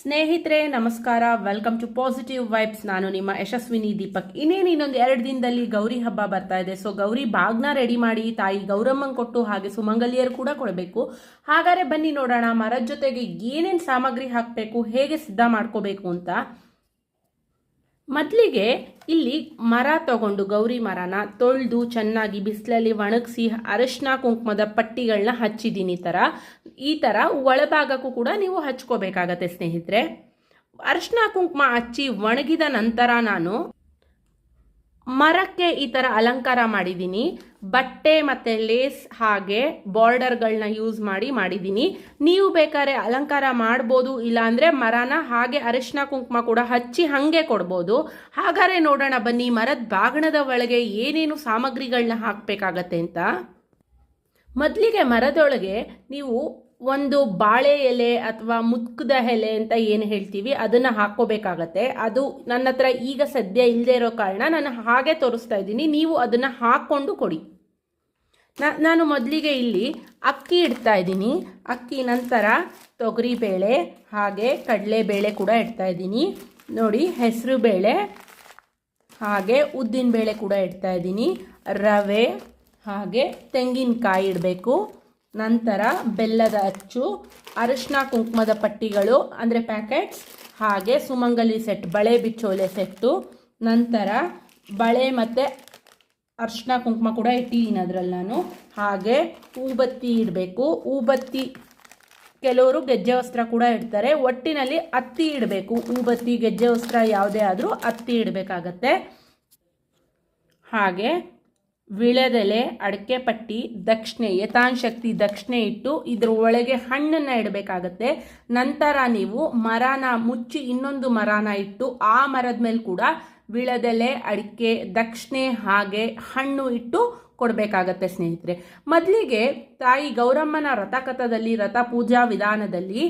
ಸ್ನೇಹಿತರೆ, ನಮಸ್ಕಾರ. Welcome to positive vibes ನಾನು ನಿಮ್ಮ ಯಶಸ್ವಿನಿ ದೀಪಕ್. ಇನ್ನೇನು ಇನ್ನೊಂದು ಎರಡು ದಿನದಲ್ಲಿ ಗೌರಿ ಹಬ್ಬ ಬರ್ತಾ ಇದೆ. ಸೊ ಗೌರಿ ಬಾಗ್ನ ರೆಡಿ ಮಾಡಿ ತಾಯಿ ಗೌರಮ್ಮನ್ ಕೊಟ್ಟು ಹಾಗೆ ಸುಮಂಗಲಿಯರು ಕೂಡ ಕೊಡಬೇಕು. ಹಾಗಾದ್ರೆ ಬನ್ನಿ ನೋಡೋಣ, ಮರದ ಜೊತೆಗೆ ಏನೇನು ಸಾಮಗ್ರಿ ಹಾಕಬೇಕು, ಹೇಗೆ ಸಿದ್ಧ ಮಾಡ್ಕೋಬೇಕು ಅಂತ. ಮೊದಲಿಗೆ ಇಲ್ಲಿ ಮರ ತಗೊಂಡು ಗೌರಿ ಮರನ ತೊಳೆದು ಚೆನ್ನಾಗಿ ಬಿಸಿಲಲ್ಲಿ ಒಣಗಿಸಿ ಅರಶಿನ ಕುಂಕುಮದ ಪಟ್ಟಿಗಳನ್ನ ಹಚ್ಚಿದ್ದೀನಿ ಈ ಥರ ಈ ಥರ ಒಳಭಾಗಕ್ಕೂ ಕೂಡ ನೀವು ಹಚ್ಕೋಬೇಕಾಗತ್ತೆ ಸ್ನೇಹಿತರೆ. ಅರಶಿನ ಕುಂಕುಮ ಹಚ್ಚಿ ಒಣಗಿದ ನಂತರ ನಾನು ಮರಕ್ಕೆ ಈ ಥರ ಅಲಂಕಾರ ಮಾಡಿದ್ದೀನಿ ಬಟ್ಟೆ ಮತ್ತು ಲೇಸ್ ಹಾಗೆ ಬಾರ್ಡರ್ಗಳನ್ನ ಯೂಸ್ ಮಾಡಿ ಮಾಡಿದ್ದೀನಿ ನೀವು ಬೇಕಾದ್ರೆ ಅಲಂಕಾರ ಮಾಡ್ಬೋದು ಇಲ್ಲಾಂದರೆ ಮರನ ಹಾಗೆ ಅರಿಶಿನ ಕುಂಕುಮ ಕೂಡ ಹಚ್ಚಿ ಹಾಗೆ ಕೊಡ್ಬೋದು. ಹಾಗಾದ್ರೆ ನೋಡೋಣ ಬನ್ನಿ, ಮರದ ಬಾಗಣದ ಒಳಗೆ ಏನೇನು ಸಾಮಗ್ರಿಗಳನ್ನ ಹಾಕಬೇಕಾಗತ್ತೆ ಅಂತ. ಮೊದಲಿಗೆ ಮರದೊಳಗೆ ನೀವು ಒಂದು ಬಾಳೆ ಎಲೆ ಅಥವಾ ಮುತ್ಕದ ಎಲೆ ಅಂತ ಏನು ಹೇಳ್ತೀವಿ, ಅದನ್ನು ಹಾಕ್ಕೋಬೇಕಾಗತ್ತೆ. ಅದು ನನ್ನ ಹತ್ರ ಈಗ ಸದ್ಯ ಇಲ್ಲದೆ ಇರೋ ಕಾರಣ ನಾನು ಹಾಗೆ ತೋರಿಸ್ತಾ ಇದ್ದೀನಿ. ನೀವು ಅದನ್ನು ಹಾಕ್ಕೊಂಡು ಕೊಡಿ. ನಾನು ಮೊದಲಿಗೆ ಇಲ್ಲಿ ಅಕ್ಕಿ ಇಡ್ತಾ ಇದ್ದೀನಿ. ಅಕ್ಕಿ ನಂತರ ತೊಗರಿಬೇಳೆ ಹಾಗೆ ಕಡಲೆಬೇಳೆ ಕೂಡ ಇಡ್ತಾ ಇದ್ದೀನಿ. ನೋಡಿ, ಹೆಸರು ಬೇಳೆ, ಹಾಗೆ ಉದ್ದಿನ ಬೇಳೆ ಕೂಡ ಇಡ್ತಾ ಇದ್ದೀನಿ. ರವೆ, ಹಾಗೆ ತೆಂಗಿನಕಾಯಿ ಇಡಬೇಕು. ನಂತರ ಬೆಲ್ಲದ ಅಚ್ಚು ಅರಿಶಿನ ಕುಂಕುಮದ ಪಟ್ಟಿಗಳು, ಅಂದರೆ ಪ್ಯಾಕೆಟ್ಸ್, ಹಾಗೆ ಸುಮಂಗಲಿ ಸೆಟ್, ಬಳೆ ಬಿಚ್ಚೋಲೆ ಸೆಟ್ಟು, ನಂತರ ಬಳೆ ಮತ್ತು ಅರಿಶಿನ ಕುಂಕುಮ ಕೂಡ ಇಟ್ಟಿದ್ದೀನಿ ಅದರಲ್ಲಿ ನಾನು. ಹಾಗೆ ಹೂಬತ್ತಿ ಇಡಬೇಕು. ಹೂಬತ್ತಿ ಕೆಲವರು ಗೆಜ್ಜೆ ವಸ್ತ್ರ ಕೂಡ ಇಡ್ತಾರೆ. ಒಟ್ಟಿನಲ್ಲಿ ಅತ್ತಿ ಇಡಬೇಕು. ಹೂಬತ್ತಿ ಗೆಜ್ಜೆ ವಸ್ತ್ರ ಯಾವುದೇ ಆದರೂ ಅತ್ತಿ ಇಡಬೇಕಾಗತ್ತೆ. ಹಾಗೆ ವಿಳೆದೆಲೆ ಅಡಕೆ ಪಟ್ಟಿ ದಕ್ಷಿಣೆ, ಯಥಾಶಕ್ತಿ ದಕ್ಷಿಣೆ ಇಟ್ಟು ಇದ್ರ ಒಳಗೆ ಹಣ್ಣನ್ನು ಇಡಬೇಕಾಗತ್ತೆ. ನಂತರ ನೀವು ಮರನ ಮುಚ್ಚಿ ಇನ್ನೊಂದು ಮರನ ಇಟ್ಟು ಆ ಮರದ ಮೇಲೆ ಕೂಡ ವಿಳೆದೆಲೆ ಅಡಿಕೆ ದಕ್ಷಿಣೆ ಹಾಗೆ ಹಣ್ಣು ಇಟ್ಟು ಕೊಡಬೇಕಾಗತ್ತೆ ಸ್ನೇಹಿತರೆ. ಮೊದಲಿಗೆ ತಾಯಿ ಗೌರಮ್ಮನ ರಥಕಥದಲ್ಲಿ ರಥ ಪೂಜಾ ವಿಧಾನದಲ್ಲಿ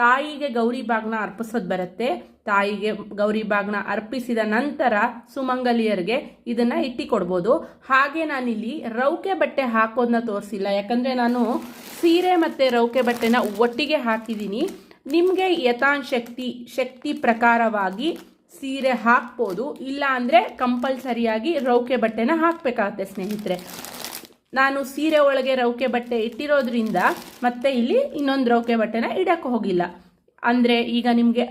ತಾಯಿಗೆ ಗೌರಿ ಬಾಗ್ನ ಅರ್ಪಿಸೋದು ಬರುತ್ತೆ. ತಾಯಿಗೆ ಗೌರಿ ಬಾಗ್ನ ಅರ್ಪಿಸಿದ ನಂತರ ಸುಮಂಗಲಿಯರಿಗೆ ಇದನ್ನ ಇಟ್ಟಿ ಕೊಡ್ಬೋದು ಹಾಗೆ ನಾನಿಲ್ಲಿ ರೌಕೆ ಬಟ್ಟೆ ಹಾಕೋದನ್ನ ತೋರಿಸಿಲ್ಲ. ಯಾಕಂದರೆ ನಾನು ಸೀರೆ ಮತ್ತು ರೌಕೆ ಬಟ್ಟೆನ ಒಟ್ಟಿಗೆ ಹಾಕಿದ್ದೀನಿ. ನಿಮಗೆ ಯಥಾಶಕ್ತಿ ಶಕ್ತಿ ಪ್ರಕಾರವಾಗಿ ಸೀರೆ ಹಾಕ್ಬೋದು. ಇಲ್ಲ ಅಂದರೆ ಕಂಪಲ್ಸರಿಯಾಗಿ ರೌಕೆ ಬಟ್ಟೆನ ಹಾಕಬೇಕಾಗತ್ತೆ ಸ್ನೇಹಿತರೆ. ನಾನು ಸೀರೆ ಒಳಗೆ ರೌಕೆ ಬಟ್ಟೆ ಇಟ್ಟಿರೋದ್ರಿಂದ ಮತ್ತೆ ಇಲ್ಲಿ ಇನ್ನೊಂದು ರೌಕೆ ಬಟ್ಟೆನ ಇಡಕ್ಕೆ ಹೋಗಿಲ್ಲ. ಅಂದರೆ ಈಗ ನಿಮಗೆ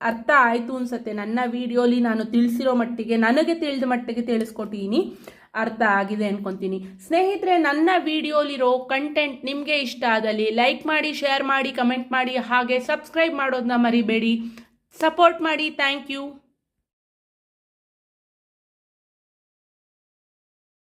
ಅರ್ಥ ಆಯಿತು ಅನ್ಸುತ್ತೆ. ನನ್ನ ವಿಡಿಯೋಲಿ ನಾನು ತಿಳಿಸಿರೋ ಮಟ್ಟಿಗೆ, ನನಗೆ ತಿಳಿದ ಮಟ್ಟಿಗೆ ತಿಳಿಸ್ಕೊಟ್ಟಿದ್ದೀನಿ ಅರ್ಥ ಆಗಿದೆ ಅನ್ಕೊಂತೀನಿ. ಸ್ನೇಹಿತರೆ, ನನ್ನ ವಿಡಿಯೋಲಿರೋ ಕಂಟೆಂಟ್ ನಿಮಗೆ ಇಷ್ಟ ಆದಲ್ಲಿ ಲೈಕ್ ಮಾಡಿ ಶೇರ್ ಮಾಡಿ ಕಮೆಂಟ್ ಮಾಡಿ, ಹಾಗೆ ಸಬ್ಸ್ಕ್ರೈಬ್ ಮಾಡೋದನ್ನ ಮರಿಬೇಡಿ. ಸಪೋರ್ಟ್ ಮಾಡಿ. Thank you